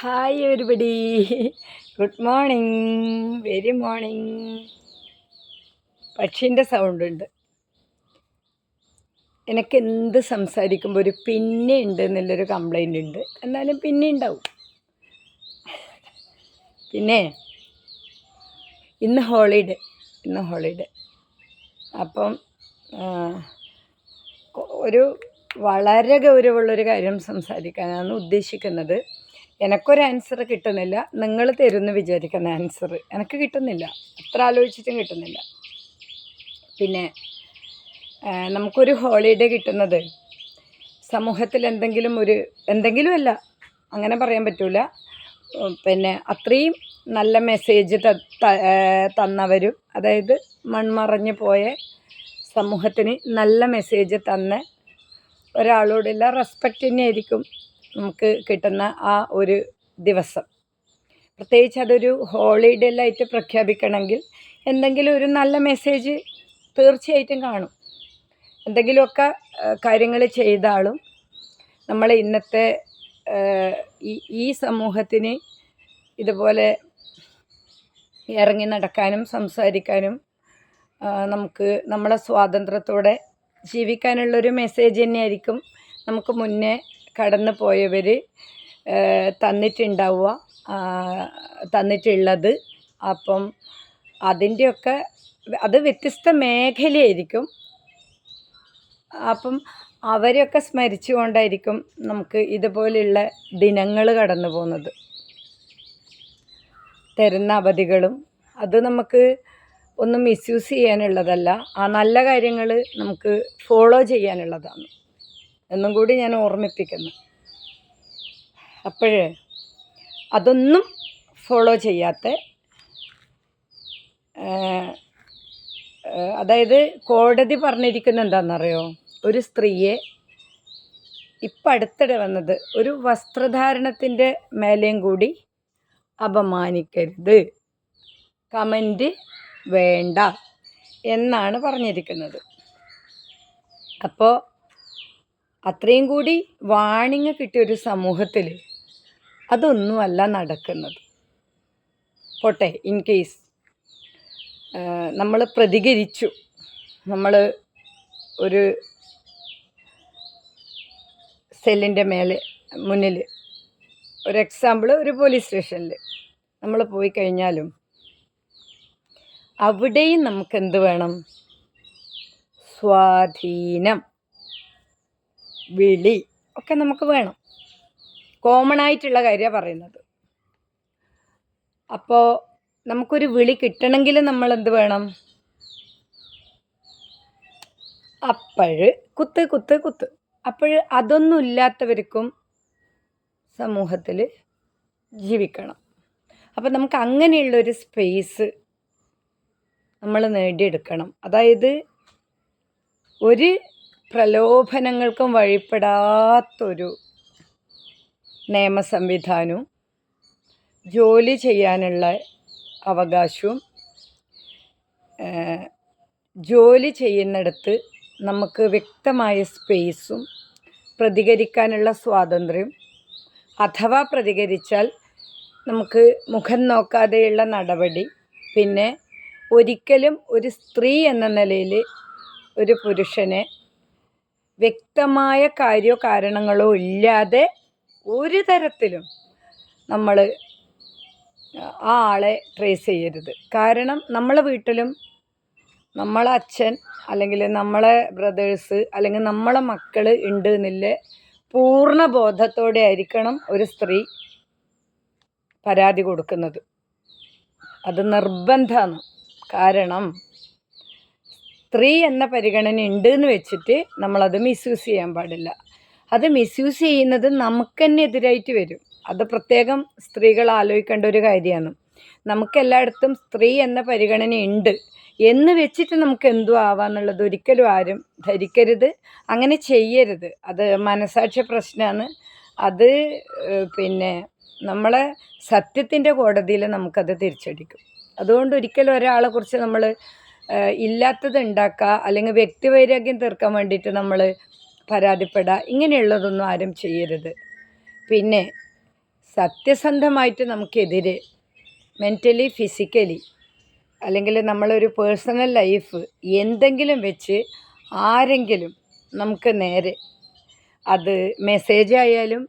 Hi ഒരുപടി good morning very morning പക്ഷീന്റെ sound ഉണ്ട്. എനിക്ക് എന്ത് സംസാരിക്കുമ്പോൾ ഒരു പിന്നെ ഉണ്ട് എന്നുള്ളൊരു കംപ്ലൈന്റ് ഉണ്ട്. എന്നാലും പിന്നെ ഉണ്ടാവും. പിന്നെ ഇന്ന് ഹോളിഡേ ഇന്ന് ഹോളിഡേ അപ്പം ഒരു വളരെ ഗൗരവമുള്ളൊരു കാര്യം സംസാരിക്കാനാണ് ഉദ്ദേശിക്കുന്നത്. എനിക്കൊരു ആൻസർ കിട്ടുന്നില്ല. നിങ്ങൾ തരുമെന്ന് വിചാരിക്കുന്ന ആൻസർ എനിക്ക് കിട്ടുന്നില്ല. എത്ര ആലോചിച്ചിട്ടും കിട്ടുന്നില്ല. പിന്നെ നമുക്കൊരു ഹോളിഡേ കിട്ടുന്നത് സമൂഹത്തിൽ എന്തെങ്കിലും ഒരു എന്തെങ്കിലും അല്ല. അങ്ങനെ പറയാൻ പറ്റൂല. പിന്നെ അത്രയും നല്ല മെസ്സേജ് ത- തന്നവരും അതായത് മൺമറഞ്ഞു പോയ സമൂഹത്തിന് നല്ല മെസ്സേജ് തന്ന ഒരാളോടുള്ള റെസ്പെക്റ്റ് തന്നെയായിരിക്കും. നമുക്ക് കിട്ടുന്ന ആ ഒരു ദിവസം. പ്രത്യേകിച്ച് അതൊരു ഹോളിഡേ ആയിട്ട് പ്രഖ്യാപിക്കണമെങ്കിൽ എന്തെങ്കിലും ഒരു നല്ല മെസ്സേജ് തീർച്ചയായിട്ടും കാണും. എന്തെങ്കിലുമൊക്കെ കാര്യങ്ങൾ ചെയ്താലും നമ്മൾ ഇന്നത്തെ ഈ ഈ സമൂഹത്തിന് ഇതുപോലെ ഇറങ്ങി നടക്കാനും സംസാരിക്കാനും നമുക്ക് നമ്മളെ സ്വാതന്ത്ര്യത്തോടെ ജീവിക്കാനുള്ളൊരു മെസ്സേജ് തന്നെയായിരിക്കും നമുക്ക് മുന്നേ കടന്നു പോയവർ തന്നിട്ടുണ്ടാവുക. തന്നിട്ടുള്ളത്. അപ്പം അതിന്റെയൊക്കെ അത് വ്യത്യസ്ത മേഖലയായിരിക്കും. അപ്പം അവരെയൊക്കെ സ്മരിച്ചുകൊണ്ടായിരിക്കും നമുക്ക് ഇതുപോലെയുള്ള ദിനങ്ങൾ കടന്നു പോകുന്നത് തരുന്ന അവധികളും. അത് നമുക്ക് ഒന്നും മിസ്യൂസ് ചെയ്യാനുള്ളതല്ല. ആ നല്ല കാര്യങ്ങൾ നമുക്ക് ഫോളോ ചെയ്യാനുള്ളതാണ്. എന്നും കൂടി ഞാൻ ഓർമ്മിപ്പിക്കുന്നു. അപ്പോഴേ അതൊന്നും ഫോളോ ചെയ്യാത്ത അതായത് കോടതി പറഞ്ഞിരിക്കുന്ന എന്താണെന്നറിയോ ഒരു സ്ത്രീയെ ഇപ്പം അടുത്തിടെ വന്നത് ഒരു വസ്ത്രധാരണത്തിന്റെ മേലെയും കൂടി അപമാനിക്കരുത്. കമന്റ് വേണ്ട എന്നാണ് പറഞ്ഞിരിക്കുന്നത്. അപ്പോൾ അത്രയും കൂടി വാണിങ് കിട്ടിയ ഒരു സമൂഹത്തിൽ അതൊന്നുമല്ല നടക്കുന്നത്. പോട്ടെ ഇൻ കേസ് നമ്മൾ പ്രതികരിച്ചു. നമ്മൾ ഒരു സെല്ലിന്റെ മേലെ മുന്നിൽ ഒരു എക്സാമ്പിൾ ഒരു പോലീസ് സ്റ്റേഷനിൽ നമ്മൾ പോയി കഴിഞ്ഞാലും അവിടെയും നമുക്ക് എന്ത് വേണം? സ്വാധീനം. വിളി. ഒക്കെ നമുക്ക് വേണം. കോമൺ ആയിട്ടുള്ള കാര്യമാണ് പറയുന്നത്. അപ്പോൾ നമുക്കൊരു വിളി കിട്ടണമെങ്കിൽ നമ്മൾ എന്ത് വേണം? അപ്പോഴ് കുത്ത് കുത്ത് കുത്ത്. അപ്പോൾ അതൊന്നും ഇല്ലാത്തവർക്കും സമൂഹത്തിൽ ജീവിക്കണം. അപ്പം നമുക്ക് അങ്ങനെയുള്ളൊരു സ്പേസ് നമ്മൾ നേടിയെടുക്കണം. അതായത് ഒരു പ്രലോഭനങ്ങൾക്കും വഴിപ്പെടാത്തൊരു നിയമസംവിധാനവും ജോലി ചെയ്യാനുള്ള അവകാശവും ജോലി ചെയ്യുന്നിടത്ത് നമുക്ക് വ്യക്തമായ സ്പേസും പ്രതികരിക്കാനുള്ള സ്വാതന്ത്ര്യം അഥവാ പ്രതികരിച്ചാൽ നമുക്ക് മുഖം നോക്കാതെയുള്ള നടപടി പിന്നെ ഒരിക്കലും ഒരു സ്ത്രീ എന്ന നിലയിൽ ഒരു പുരുഷനെ വ്യക്തമായ കാര്യോ കാരണങ്ങളോ ഇല്ലാതെ ഒരു തരത്തിലും നമ്മൾ ആ ആളെ ട്രേസ് ചെയ്യരുത്. കാരണം നമ്മളെ വീട്ടിലും നമ്മളെ അച്ഛൻ അല്ലെങ്കിൽ നമ്മളെ ബ്രദേഴ്സ് അല്ലെങ്കിൽ നമ്മളെ മക്കൾ ഉണ്ട് എന്നില്ല പൂർണ ബോധത്തോടെ ആയിരിക്കണം ഒരു സ്ത്രീ പരാതി കൊടുക്കുന്നത്. അത് നിർബന്ധമാണ്. കാരണം സ്ത്രീ എന്ന പരിഗണന ഉണ്ട് എന്ന് വെച്ചിട്ട് നമ്മളത് മിസ്യൂസ് ചെയ്യാൻ പാടില്ല. അത് മിസ്യൂസ് ചെയ്യുന്നത് നമുക്ക് തന്നെ എതിരായിട്ട് വരും. അത് പ്രത്യേകം സ്ത്രീകൾ ആലോചിക്കേണ്ട ഒരു കാര്യമാണ്. നമുക്ക് എല്ലായിടത്തും സ്ത്രീ എന്ന പരിഗണന ഉണ്ട്. എന്ന് വെച്ചിട്ട് നമുക്ക് എന്തു ആവാന്നുള്ളത് ഒരിക്കലും ആരും ധരിക്കരുത്. അങ്ങനെ ചെയ്യരുത്. അത് മനസാക്ഷി പ്രശ്നമാണ്. അത് പിന്നെ നമ്മളെ സത്യത്തിന്റെ കോടതിയിൽ നമുക്കത് തിരിച്ചടിക്കും. അതുകൊണ്ട് ഒരിക്കലും ഒരാളെക്കുറിച്ച് നമ്മൾ ഇല്ലാത്തത് ഉണ്ടാക്കുക അല്ലെങ്കിൽ വ്യക്തിവൈരാഗ്യം തീർക്കാൻ വേണ്ടിയിട്ട് നമ്മൾ പരാതിപ്പെടുക ഇങ്ങനെയുള്ളതൊന്നും ആരും ചെയ്യരുത്. പിന്നെ സത്യസന്ധമായിട്ട് നമുക്കെതിരെ മെന്റലി ഫിസിക്കലി അല്ലെങ്കിൽ നമ്മളൊരു പേഴ്സണൽ ലൈഫ് എന്തെങ്കിലും വെച്ച് ആരെങ്കിലും നമുക്ക് നേരെ അത് മെസ്സേജ് ആയാലും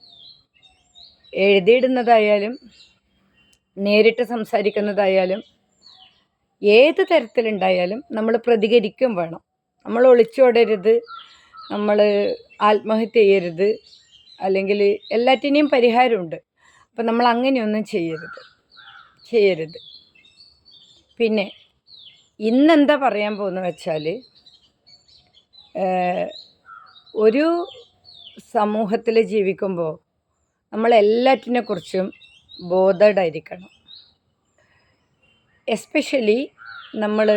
എഴുതിയിടുന്നതായാലും നേരിട്ട് സംസാരിക്കുന്നതായാലും ഏത് തരത്തിലുണ്ടായാലും നമ്മൾ പ്രതികരിക്കും വേണം. നമ്മൾ ഒളിച്ചോടരുത്. നമ്മൾ ആത്മഹത്യ ചെയ്യരുത്. അല്ലെങ്കിൽ എല്ലാറ്റിനെയും പരിഹാരമുണ്ട്. അപ്പം നമ്മൾ അങ്ങനെയൊന്നും ചെയ്യരുത്. ചെയ്യരുത്. പിന്നെ ഇന്നെന്താ പറയാൻ പോകുന്നത് വെച്ചാൽ ഒരു സമൂഹത്തിൽ ജീവിക്കുമ്പോൾ നമ്മൾ എല്ലാറ്റിനെക്കുറിച്ചും ബോധഡായിരിക്കണം എസ്പെഷ്യലി നമ്മൾ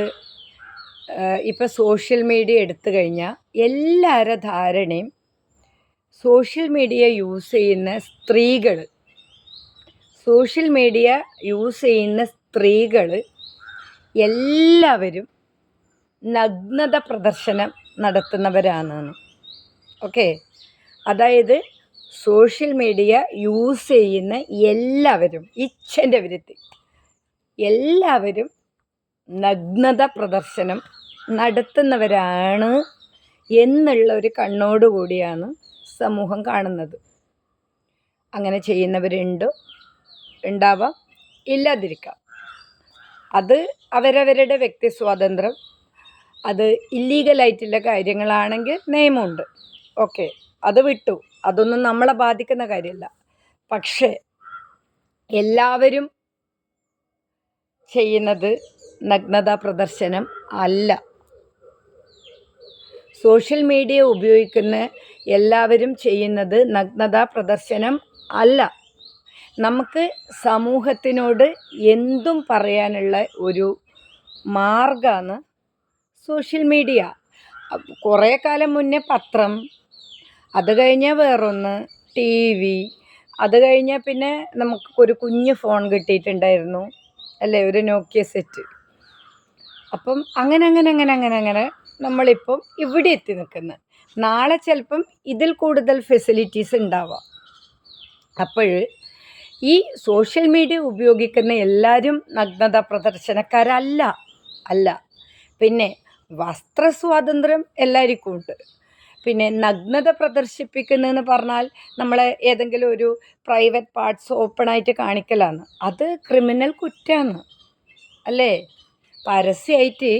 ഇപ്പോൾ സോഷ്യൽ മീഡിയ എടുത്തു കഴിഞ്ഞാൽ എല്ലാവരുടെ ധാരണയും സോഷ്യൽ മീഡിയ യൂസ് ചെയ്യുന്ന സ്ത്രീകൾ സോഷ്യൽ മീഡിയ യൂസ് ചെയ്യുന്ന സ്ത്രീകൾ എല്ലാവരും നഗ്നത പ്രദർശനം നടത്തുന്നവരാണെന്ന്. ഓക്കെ അതായത് സോഷ്യൽ മീഡിയ യൂസ് ചെയ്യുന്ന എല്ലാവരും ഇച്ഛന്റെ വിരുത്തി എല്ലാവരും നഗ്നത പ്രദർശനം നടത്തുന്നവരാണ് എന്നുള്ള ഒരു കണ്ണോടുകൂടിയാണ് സമൂഹം കാണുന്നത്. അങ്ങനെ ചെയ്യുന്നവരുണ്ട്? ഉണ്ടാവാം. ഇല്ലാതിരിക്കാം. അത് അവരവരുടെ വ്യക്തി സ്വാതന്ത്ര്യം. അത് ഇല്ലീഗലായിട്ടുള്ള കാര്യങ്ങളാണെങ്കിൽ നിയമമുണ്ട്. ഓക്കെ അത് വിട്ടു. അതൊന്നും നമ്മളെ ബാധിക്കുന്ന കാര്യമല്ല. പക്ഷേ എല്ലാവരും ചെയ്യുന്നത് നഗ്നതാ പ്രദർശനം അല്ല. സോഷ്യൽ മീഡിയ ഉപയോഗിക്കുന്ന എല്ലാവരും ചെയ്യുന്നത് നഗ്നതാ പ്രദർശനം അല്ല. നമുക്ക് സമൂഹത്തിനോട് എന്തും പറയാനുള്ള ഒരു മാർഗമാണ് സോഷ്യൽ മീഡിയ. കുറേ കാലം മുന്നേ പത്രം അത് കഴിഞ്ഞാൽ വേറൊന്ന് ടി വി അത് കഴിഞ്ഞാൽ പിന്നെ നമുക്ക് ഒരു കുഞ്ഞ് ഫോൺ കിട്ടിയിട്ടുണ്ടായിരുന്നു. അല്ലേ ഒരു നോക്കിയ സെറ്റ്. അപ്പം അങ്ങനെ അങ്ങനെ അങ്ങനെ അങ്ങനെ അങ്ങനെ നമ്മളിപ്പം ഇവിടെ എത്തി നിൽക്കുന്നത് നാളെ ചിലപ്പം ഇതിൽ കൂടുതൽ ഫെസിലിറ്റീസ് ഉണ്ടാവാം. അപ്പോൾ ഈ സോഷ്യൽ മീഡിയ ഉപയോഗിക്കുന്ന എല്ലാവരും നഗ്നത പ്രദർശനക്കാരല്ല അല്ല. പിന്നെ വസ്ത്ര സ്വാതന്ത്ര്യം എല്ലാവർക്കും ഉണ്ട്. പിന്നെ നഗ്നത പ്രദർശിപ്പിക്കുന്നതെന്ന് പറഞ്ഞാൽ നമ്മൾ ഏതെങ്കിലും ഒരു പ്രൈവറ്റ് പാർട്സ് ഓപ്പണായിട്ട് കാണിക്കലാണ്. അത് ക്രിമിനൽ കുറ്റമാണ് അല്ലേ? പരസ്യമായിട്ട്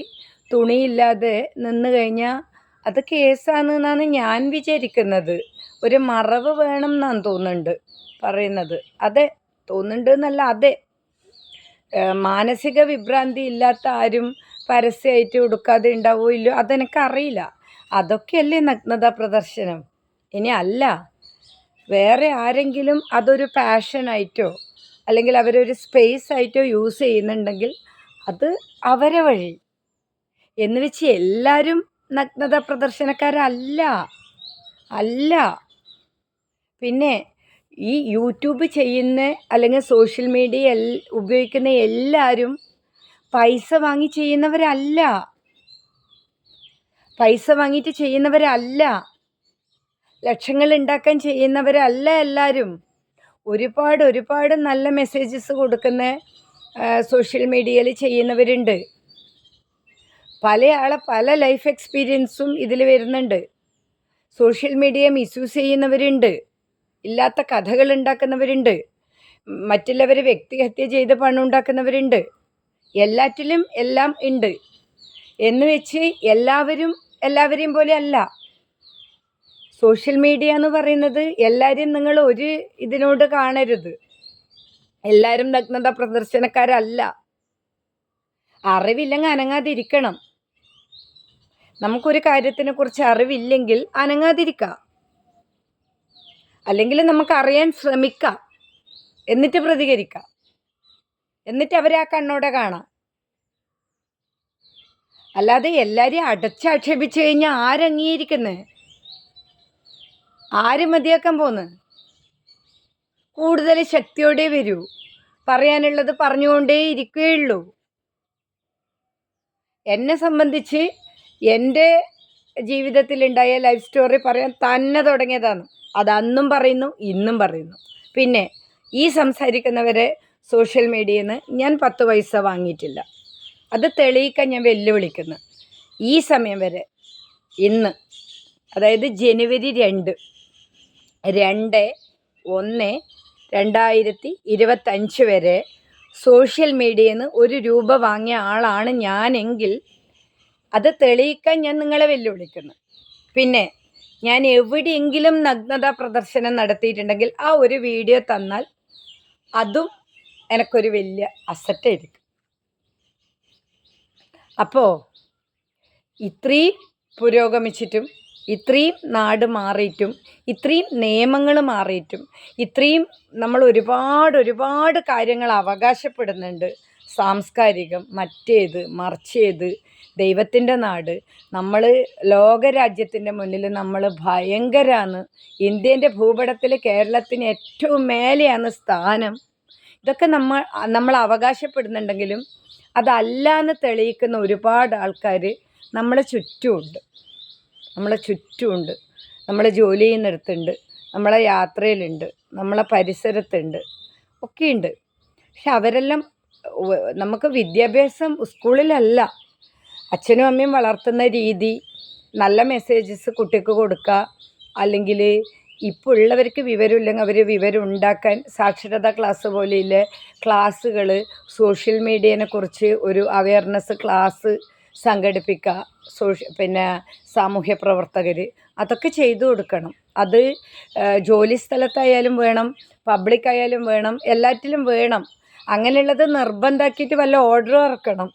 തുണിയില്ലാതെ നിന്ന് കഴിഞ്ഞാൽ അത് കേസാണെന്നാണ് ഞാൻ വിചാരിക്കുന്നത്. ഒരു മറവ് വേണം എന്നാണ് തോന്നുന്നുണ്ട് പറയുന്നത്. അതെ തോന്നുന്നുണ്ട് എന്നല്ല അതെ. മാനസിക വിഭ്രാന്തി ഇല്ലാത്ത ആരും പരസ്യമായിട്ട് ഉടുക്കാതെ ഉണ്ടാവുമല്ലോ അതെനിക്കറിയില്ല. അതൊക്കെയല്ലേ നഗ്നത പ്രദർശനം? ഇനി അല്ല. വേറെ ആരെങ്കിലും അതൊരു പാഷനായിട്ടോ അല്ലെങ്കിൽ അവരൊരു സ്പേസ് ആയിട്ടോ യൂസ് ചെയ്യുന്നുണ്ടെങ്കിൽ അത് അവരെ വഴി. എന്ന് വെച്ച് എല്ലാവരും നഗ്നത പ്രദർശനക്കാരല്ല. അല്ല. പിന്നെ ഈ യൂട്യൂബ് ചെയ്യുന്ന അല്ലെങ്കിൽ സോഷ്യൽ മീഡിയ ഉപയോഗിക്കുന്ന എല്ലാവരും പൈസ വാങ്ങി ചെയ്യുന്നവരല്ല. പൈസ വാങ്ങിയിട്ട് ചെയ്യുന്നവരല്ല. ലക്ഷങ്ങൾ ഉണ്ടാക്കാൻ ചെയ്യുന്നവരല്ല എല്ലാവരും ഒരുപാട് ഒരുപാട് നല്ല മെസ്സേജസ് കൊടുക്കുന്ന സോഷ്യൽ മീഡിയയിൽ ചെയ്യുന്നവരുണ്ട്. പല ആളെ പല ലൈഫ് എക്സ്പീരിയൻസും ഇതിൽ വരുന്നുണ്ട്. സോഷ്യൽ മീഡിയ മിസ്യൂസ് ചെയ്യുന്നവരുണ്ട്. ഇല്ലാത്ത കഥകൾ ഉണ്ടാക്കുന്നവരുണ്ട്. മറ്റുള്ളവരെ വ്യക്തിഹത്യ ചെയ്ത് പണം ഉണ്ടാക്കുന്നവരുണ്ട്. എല്ലാറ്റിലും എല്ലാം ഉണ്ട്. എന്ന് വെച്ച് എല്ലാവരും എല്ലാവരെയും പോലെ അല്ല. സോഷ്യൽ മീഡിയ എന്ന് പറയുന്നത് എല്ലാവരെയും നിങ്ങൾ ഒരു ഇതിനോട് കാണരുത്. എല്ലാവരും നഗ്നത പ്രദർശനക്കാരല്ല. അറിവില്ലെങ്കിൽ അനങ്ങാതിരിക്കണം. നമുക്കൊരു കാര്യത്തിനെ കുറിച്ച് അറിവില്ലെങ്കിൽ അനങ്ങാതിരിക്കാം. അല്ലെങ്കിൽ നമുക്ക് അറിയാൻ ശ്രമിക്കാം. എന്നിട്ട് പ്രതികരിക്കാം. എന്നിട്ട് അവരെ ആ കണ്ണോടെ കാണാം. അല്ലാതെ എല്ലാവരെയും അടച്ചാക്ഷേപിച്ചു കഴിഞ്ഞാൽ ആരംഗീകരിക്കുന്നത് ആര് മതിയാക്കാൻ പോന്ന്? കൂടുതൽ ശക്തിയോടെ വരൂ. പറയാനുള്ളത് പറഞ്ഞുകൊണ്ടേ ഇരിക്കുകയുള്ളൂ. എന്നെ സംബന്ധിച്ച് എന്റെ ജീവിതത്തിലുണ്ടായ ലൈഫ് സ്റ്റോറി പറയാൻ തന്നെ തുടങ്ങിയതാണ്. അത് അന്നും പറയുന്നു ഇന്നും പറയുന്നു. പിന്നെ ഈ സംസാരിക്കുന്നവരെ സോഷ്യൽ മീഡിയയിൽ നിന്ന് ഞാൻ പത്ത് പൈസ വാങ്ങിയിട്ടില്ല. അത് തെളിയിക്കാൻ ഞാൻ വെല്ലുവിളിക്കുന്നു. ഈ സമയം വരെ ഇന്ന് അതായത് ജനുവരി രണ്ട് രണ്ട് ഒന്ന് രണ്ടായിരത്തി ഇരുപത്തഞ്ച് വരെ സോഷ്യൽ മീഡിയയിൽ നിന്ന് ഒരു രൂപ വാങ്ങിയ ആളാണ് ഞാനെങ്കിൽ അത് തെളിയിക്കാൻ ഞാൻ നിങ്ങളെ വെല്ലുവിളിക്കുന്നു. പിന്നെ ഞാൻ എവിടെയെങ്കിലും നഗ്നത പ്രദർശനം നടത്തിയിട്ടുണ്ടെങ്കിൽ ആ ഒരു വീഡിയോ തന്നാൽ അതും എനിക്കൊരു വലിയ അസറ്റായിരിക്കും അപ്പോൾ ഇത്രയും പുരോഗമിച്ചിട്ടും ഇത്രയും നാട് മാറിയിട്ടും ഇത്രയും നിയമങ്ങൾ മാറിയിട്ടും ഇത്രയും നമ്മൾ ഒരുപാട് ഒരുപാട് കാര്യങ്ങൾ അവകാശപ്പെടുന്നുണ്ട്. സാംസ്കാരികം മറ്റേത് മറിച്ചേത് ദൈവത്തിന്റെ നാട്. നമ്മൾ ലോകരാജ്യത്തിന്റെ മുന്നിൽ നമ്മൾ ഭയങ്കരമാണ് ഇന്ത്യന്റെ ഭൂപടത്തിൽ കേരളത്തിന് ഏറ്റവും മേലെയാണ് സ്ഥാനം. ഇതൊക്കെ നമ്മൾ നമ്മൾ അവകാശപ്പെടുന്നുണ്ടെങ്കിലും അതല്ല എന്ന് തെളിയിക്കുന്ന ഒരുപാട് ആൾക്കാർ നമ്മളെ ചുറ്റുമുണ്ട്. നമ്മളെ ചുറ്റുമുണ്ട്. നമ്മളെ ജോലി ചെയ്യുന്നിടത്തുണ്ട് നമ്മളെ യാത്രയിലുണ്ട്. നമ്മളെ പരിസരത്തുണ്ട്. ഒക്കെയുണ്ട്. പക്ഷെ അവരെല്ലാം നമുക്ക് വിദ്യാഭ്യാസം സ്കൂളിലല്ല. അച്ഛനും അമ്മയും വളർത്തുന്ന രീതി. നല്ല മെസ്സേജസ് കുട്ടിക്ക് കൊടുക്കുക. അല്ലെങ്കിൽ ഇപ്പോൾ ഉള്ളവർക്ക് വിവരമില്ലെങ്കിൽ അവർ വിവരം ഉണ്ടാക്കാൻ സാക്ഷരതാ ക്ലാസ് പോലെയുള്ള ക്ലാസ്സുകൾ സോഷ്യൽ മീഡിയനെ കുറിച്ച് ഒരു അവയർനെസ് ക്ലാസ് സംഘടിപ്പിക്കുക സോഷ്യ പിന്നെ സാമൂഹ്യ പ്രവർത്തകർ അതൊക്കെ ചെയ്തു കൊടുക്കണം. അത് ജോലി സ്ഥലത്തായാലും വേണം പബ്ലിക് ആയാലും വേണം എല്ലാറ്റിലും വേണം. അങ്ങനെയുള്ളത് നിർബന്ധമാക്കിയിട്ട് വല്ല ഓർഡർ ഇറക്കണം.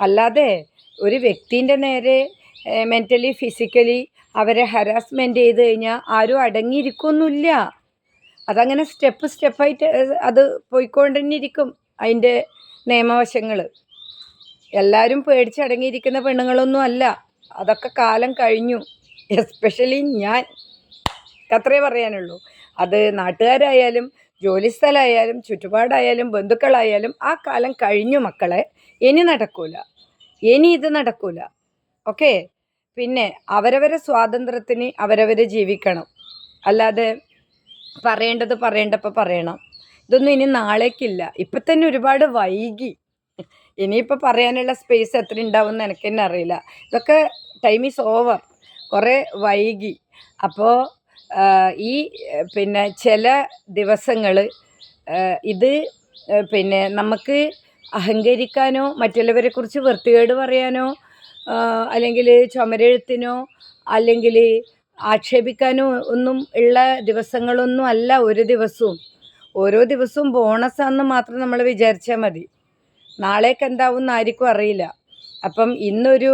അല്ലാതെ ഒരു വ്യക്തിന്റെ നേരെ മെന്റലി ഫിസിക്കലി അവരെ ഹരാസ്മെന്റ് ചെയ്ത് കഴിഞ്ഞാൽ ആരും അടങ്ങിയിരിക്കൊന്നുമില്ല അതങ്ങനെ സ്റ്റെപ്പ് സ്റ്റെപ്പായിട്ട് അത് പോയിക്കൊണ്ടിരിക്കും അതിന്റെ നിയമവശങ്ങൾ. എല്ലാവരും പേടിച്ചടങ്ങിയിരിക്കുന്ന പെണ്ണുങ്ങളൊന്നും അല്ല. അതൊക്കെ കാലം കഴിഞ്ഞു. എസ്പെഷ്യലി ഞാൻ. അത്രേ പറയാനുള്ളൂ. അത് നാട്ടുകാരായാലും ജോലിസ്ഥലമായാലും ചുറ്റുപാടായാലും ബന്ധുക്കളായാലും ആ കാലം കഴിഞ്ഞു മക്കളെ. ഇനി നടക്കൂല. ഇനി ഇത് നടക്കൂല. ഓക്കെ പിന്നെ അവരവരെ സ്വാതന്ത്ര്യത്തിന് അവരവരെ ജീവിക്കണം. അല്ലാതെ പറയേണ്ടത് പറയേണ്ടപ്പോൾ പറയണം. ഇതൊന്നും ഇനി നാളേക്കില്ല. ഇപ്പം തന്നെ ഒരുപാട് വൈകി. ഇനിയിപ്പോൾ പറയാനുള്ള സ്പേസ് എത്ര ഉണ്ടാവും എന്ന് എനിക്ക് തന്നെ അറിയില്ല. ഇതൊക്കെ ടൈം ഈസ് ഓവർ കുറേ വൈകി. അപ്പോൾ ഈ പിന്നെ ചില ദിവസങ്ങൾ ഇത് പിന്നെ നമുക്ക് അഹങ്കരിക്കാനോ മറ്റുള്ളവരെക്കുറിച്ച് വൃത്തികേട് പറയാനോ അല്ലെങ്കിൽ ചുമരെഴുത്തിനോ അല്ലെങ്കിൽ ആക്ഷേപിക്കാനോ ഒന്നും ഉള്ള ദിവസങ്ങളൊന്നും അല്ല ഒരു ദിവസവും. ഓരോ ദിവസവും ബോണസാന്ന് മാത്രം നമ്മൾ വിചാരിച്ചാൽ മതി. നാളേക്ക് എന്താവും ആർക്കും അറിയില്ല. അപ്പം ഇന്നൊരു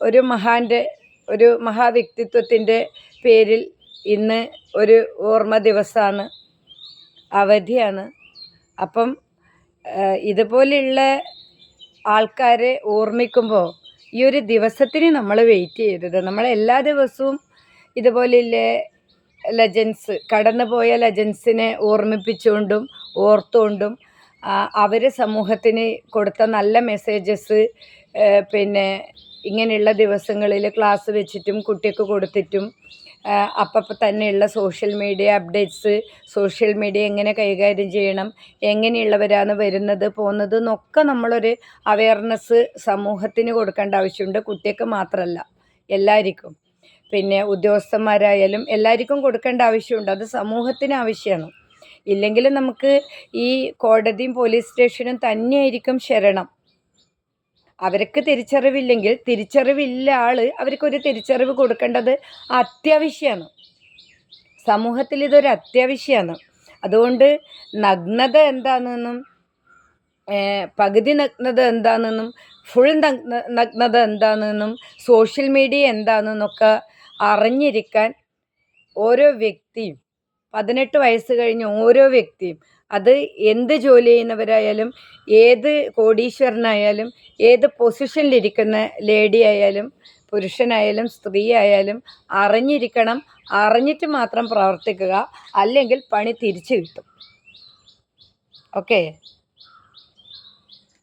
ഒരു മഹാന്റെ ഒരു മഹാവ്യക്തിത്വത്തിന്റെ പേരിൽ ഇന്ന് ഒരു ഓർമ്മ ദിവസമാണ് അവധിയാണ്. അപ്പം ഇതുപോലെയുള്ള ആൾക്കാരെ ഓർമ്മിക്കുമ്പോൾ ഈ ഒരു ദിവസത്തിന് നമ്മൾ വെയിറ്റ് ചെയ്തത്. നമ്മൾ എല്ലാ ദിവസവും ഇതുപോലെയുള്ള ലെജൻസ് കടന്നുപോയ ലെജൻസിനെ ഓർമ്മിപ്പിച്ചുകൊണ്ടും ഓർത്തുകൊണ്ടും അവർ സമൂഹത്തിന് കൊടുത്ത നല്ല മെസ്സേജസ് പിന്നെ ഇങ്ങനെയുള്ള ദിവസങ്ങളിൽ ക്ലാസ് വെച്ചിട്ടും കുട്ടിക്ക് കൊടുത്തിട്ടും അപ്പം തന്നെയുള്ള social media updates social media എങ്ങനെ കൈകാര്യം ചെയ്യണം എങ്ങനെയുള്ളവരാണ് വരുന്നത് പോകുന്നത് എന്നൊക്കെ നമ്മളൊരു അവയർനെസ് സമൂഹത്തിന് കൊടുക്കേണ്ട ആവശ്യമുണ്ട്. കുട്ടിക്ക് മാത്രമല്ല എല്ലാവർക്കും. പിന്നെ ഉദ്യോഗസ്ഥന്മാരായാലും എല്ലാവർക്കും കൊടുക്കേണ്ട ആവശ്യമുണ്ട്. അത് സമൂഹത്തിന് ആവശ്യമാണ്. ഇല്ലെങ്കിൽ നമുക്ക് ഈ കോടതിയും പോലീസ് സ്റ്റേഷനും തന്നെയായിരിക്കും ശരണം. അവർക്ക് തിരിച്ചറിവില്ലെങ്കിൽ തിരിച്ചറിവില്ല ആൾ അവർക്കൊരു തിരിച്ചറിവ് കൊടുക്കേണ്ടത് അത്യാവശ്യമാണ് സമൂഹത്തിൽ ഇതൊരു അത്യാവശ്യമാണ് അതുകൊണ്ട് നഗ്നത എന്താണെന്നും പകുതി നഗ്നത എന്താണെന്നും ഫുൾ നഗ്ന നഗ്നത എന്താണെന്നും സോഷ്യൽ മീഡിയ എന്താണെന്നൊക്കെ അറിഞ്ഞിരിക്കാൻ ഓരോ വ്യക്തിയും പതിനെട്ട് വയസ്സ് കഴിഞ്ഞ ഓരോ വ്യക്തിയും അത് എന്ത് ജോലി ചെയ്യുന്നവരായാലും ഏത് കോടീശ്വരനായാലും ഏത് പൊസിഷനിലിരിക്കുന്ന ലേഡി ആയാലും പുരുഷനായാലും സ്ത്രീ ആയാലും അറിഞ്ഞിരിക്കണം അറിഞ്ഞിട്ട് മാത്രം പ്രവർത്തിക്കുക അല്ലെങ്കിൽ പണി തിരിച്ചു കിട്ടും. ഓക്കെ?